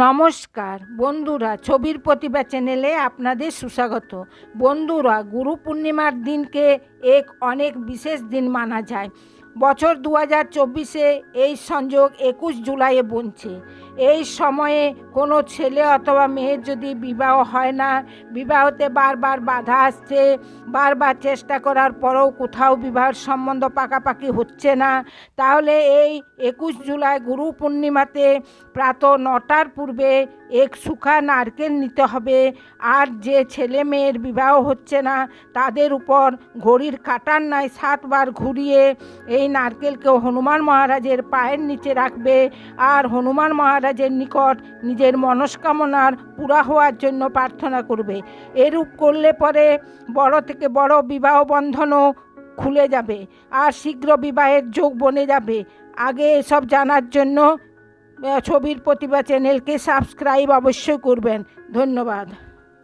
নমস্কার, বন্ধুরা, ছবির প্রতিভা চ্যানেলে আপনাদের সুস্বাগত। বন্ধুরা, গুরু পূর্ণিমার দিনকে এক অনেক বিশেষ দিন মানা যায়। বছর দু হাজার চব্বিশে এই সংযোগ একুশ জুলাইয়ে বনছে। এই সময়ে কোনো ছেলে অথবা মেয়ের যদি বিবাহ হয় না, বিবাহতে বারবার বাধা আসছে, বারবার চেষ্টা করার পরেও কোথাও বিবাহের সম্বন্ধ পাকাপাকি হচ্ছে না, তাহলে এই একুশ জুলাই গুরু পূর্ণিমাতে প্রাত নটার পূর্বে এক সুখা নারকেল নিতে হবে। আর যে ছেলে মেয়ের বিবাহ হচ্ছে না, তাদের উপর ঘড়ির কাটার নাই সাতবার ঘুরিয়ে এই নারকেলকে হনুমান মহারাজের পায়ের নিচে রাখবে আর হনুমান মহারাজের নিকট নিজের মনস্কামনার পুরা হওয়ার জন্য প্রার্থনা করবে। এরূপ করলে পরে বড় থেকে বড় বিবাহ বন্ধনও খুলে যাবে আর শীঘ্র বিবাহের যোগ বনে যাবে। আগে এসব জানার জন্য ছবির প্রতিভা চ্যানেলকে সাবস্ক্রাইব অবশ্যই করবেন। ধন্যবাদ।